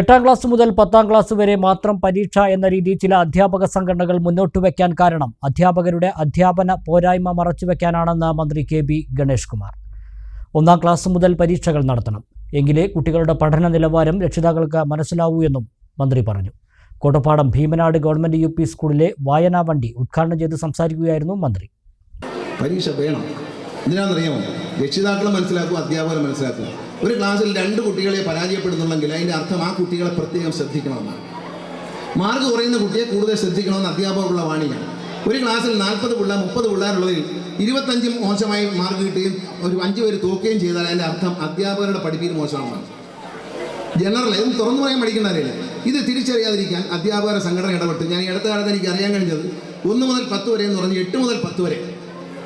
എട്ടാം ക്ലാസ് മുതൽ പത്താം ക്ലാസ് വരെ മാത്രം പരീക്ഷ എന്ന രീതി ചില അധ്യാപക സംഘടനകൾ മുന്നോട്ട് വയ്ക്കാൻ കാരണം അധ്യാപകരുടെ അധ്യാപന പോരായ്മ മറച്ചുവെക്കാനാണെന്ന് മന്ത്രി കെ ബി ഗണേഷ് കുമാർ. ഒന്നാം ക്ലാസ് മുതൽ പരീക്ഷകൾ നടത്തണം. എങ്കിലേ കുട്ടികളുടെ പഠന നിലവാരം രക്ഷിതാക്കൾക്ക് മനസ്സിലാവൂ എന്നും മന്ത്രി പറഞ്ഞു. കോട്ടപ്പാടം ഭീമനാട് ഗവൺമെന്റ് യു സ്കൂളിലെ വായനാ വണ്ടി ഉദ്ഘാടനം ചെയ്ത് സംസാരിക്കുകയായിരുന്നു മന്ത്രി. പരീക്ഷ വേണം. എന്തിനാണെന്നറിയാമോ രക്ഷിതാക്കൾ മനസ്സിലാക്കും അധ്യാപകർ മനസ്സിലാക്കും. ഒരു ക്ലാസ്സിൽ രണ്ട് കുട്ടികളെ പരാജയപ്പെടുന്നുണ്ടെങ്കിൽ അതിന്റെ അർത്ഥം ആ കുട്ടികളെ പ്രത്യേകം ശ്രദ്ധിക്കണമെന്നാണ്. മാർക്ക് കുറയുന്ന കുട്ടിയെ കൂടുതൽ ശ്രദ്ധിക്കണമെന്ന് അധ്യാപകരുള്ള വാണിയാണ്. ഒരു ക്ലാസ്സിൽ നാൽപ്പത് പിള്ളേർ മുപ്പത് പിള്ളേരുള്ളതിൽ ഇരുപത്തഞ്ച് മോശമായി മാർക്ക് കിട്ടുകയും ഒരു അഞ്ച് പേര് തോക്കുകയും ചെയ്താൽ അതിന്റെ അർത്ഥം അധ്യാപകരുടെ പഠിപ്പിൽ മോശമാണ്. ജനറൽ ഇതും തുറന്നു പറയാൻ പഠിക്കുന്ന അറിയില്ല ഇത് തിരിച്ചറിയാതിരിക്കാൻ അധ്യാപകരുടെ സംഘടന ഇടപെട്ട്. ഞാൻ ഈ അടുത്ത കാലത്ത് എനിക്ക് അറിയാൻ കഴിഞ്ഞത് ഒന്ന് മുതൽ പത്ത് വരെ എന്ന് പറഞ്ഞ് എട്ട് മുതൽ പത്ത് വരെ.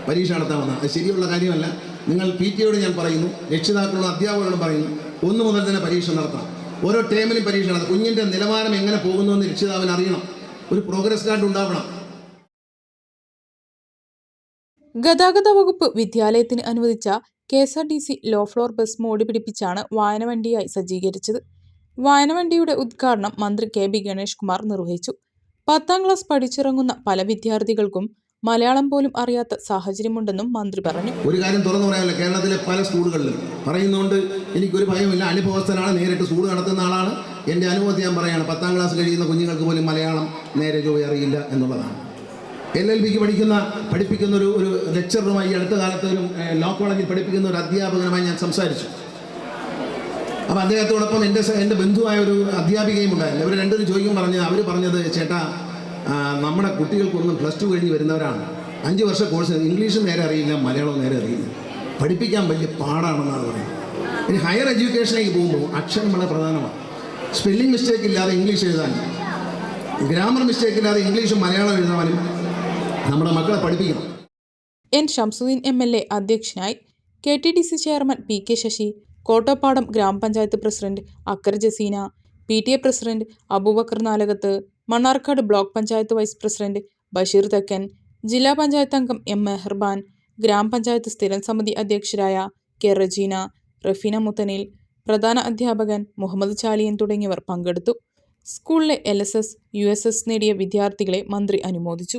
പരീക്ഷ നടത്താമെന്ന് അത് ശരിയുള്ള കാര്യമല്ല. നിങ്ങൾ പി ടിയോട് ഞാൻ പറയുന്നു. രക്ഷിതാക്കളോടും അധ്യാപകരോടും പറയുന്നു. ഒന്നു മുതൽ തന്നെ പരീക്ഷ നടത്താം. ഓരോ ടേമിലും പരീക്ഷ നടത്താം. കുഞ്ഞിന്റെ നിലവാരം എങ്ങനെ പോകുന്നു എന്ന് രക്ഷിതാവിന് അറിയണം. ഒരു പ്രോഗ്രസ് കാർഡ് ഉണ്ടാവണം. ഗതാഗത വകുപ്പ് വിദ്യാലയത്തിന് അനുവദിച്ച K S R T C low floor bus മോടി പിടിപ്പിച്ചാണ് വായനവണ്ടിയായി സജ്ജീകരിച്ചത്. വായനവണ്ടിയുടെ ഉദ്ഘാടനം മന്ത്രി കെ ബി ഗണേഷ് കുമാർ നിർവഹിച്ചു. പത്താം ക്ലാസ് പഠിച്ചിറങ്ങുന്ന പല വിദ്യാർത്ഥികൾക്കും മലയാളം പോലും അറിയാത്ത സാഹചര്യമുണ്ടെന്നും മന്ത്രി പറഞ്ഞു. ഒരു കാര്യം തുറന്നു പറയാമല്ലോ കേരളത്തിലെ പല സ്കൂളുകളിലും പറയുന്നതുകൊണ്ട് എനിക്കൊരു ഭയമില്ല അനുഭവസ്ഥനാണ് നേരിട്ട് സ്കൂൾ നടത്തുന്ന ആളാണ്. എന്റെ അനുഭവത്തിൽ ഞാൻ പറയുകയാണ് പത്താം ക്ലാസ് കഴിയുന്ന കുഞ്ഞുങ്ങൾക്ക് പോലും മലയാളം നേരെ ജോലി അറിയില്ല എന്നുള്ളതാണ്. എൽ എൽ ബിക്ക് പഠിക്കുന്ന പഠിപ്പിക്കുന്ന ഒരു ഒരു ലെക്ചറുമായി അടുത്ത കാലത്ത് ഒരു ലോ കോളേജിൽ പഠിപ്പിക്കുന്ന ഒരു അധ്യാപകനുമായി ഞാൻ സംസാരിച്ചു. അപ്പോൾ അദ്ദേഹത്തോടൊപ്പം എന്റെ എന്റെ ബന്ധുവായ ഒരു അധ്യാപികയും ഉണ്ടായിരുന്നു. ഇവർ രണ്ടുപേരും ചോദിക്കും പറഞ്ഞത് അവർ പറഞ്ഞത് ചേട്ടാ നമ്മുടെ കുട്ടികൾക്കൊന്നും പ്ലസ് ടു കഴിഞ്ഞ് വരുന്നവരാണ്. അഞ്ച് വർഷ കോഴ്സ് ഇംഗ്ലീഷും നേരെ അറിയില്ല മലയാളവും നേരെ അറിയില്ല. പഠിപ്പിക്കാൻ വലിയ പാടാണെന്നാണ് പറയുന്നത്. ഇനി ഹയർ എഡ്യൂക്കേഷനിലേക്ക് പോകുമ്പോൾ അക്ഷരം വളരെ പ്രധാനമാണ്. സ്പെല്ലിംഗ് മിസ്റ്റേക്ക് ഇല്ലാതെ ഇംഗ്ലീഷ് എഴുതാനും ഗ്രാമർ മിസ്റ്റേക്ക് ഇല്ലാതെ ഇംഗ്ലീഷും മലയാളം എഴുതാനും നമ്മുടെ മക്കളെ പഠിപ്പിക്കണം. N Shamsuddin M L A അധ്യക്ഷനായി K T D C chairman P K Sasi Kottappadam ഗ്രാമപഞ്ചായത്ത് president occur Jaseena P T A president Aboobacker Nalakath Mannarkkad block panchayat vice president Basheer Thekkan ജില്ലാ പഞ്ചായത്ത് അംഗം എം മെഹർബാൻ ഗ്രാമപഞ്ചായത്ത് സ്ഥിരം സമിതി അധ്യക്ഷരായ K Rajeena Rafeena മുത്തനിൽ പ്രധാന അധ്യാപകൻ മുഹമ്മദ് ചാലിയൻ തുടങ്ങിയവർ പങ്കെടുത്തു. സ്കൂളിലെ L S S U S S നേടിയ വിദ്യാർത്ഥികളെ മന്ത്രി അനുമോദിച്ചു.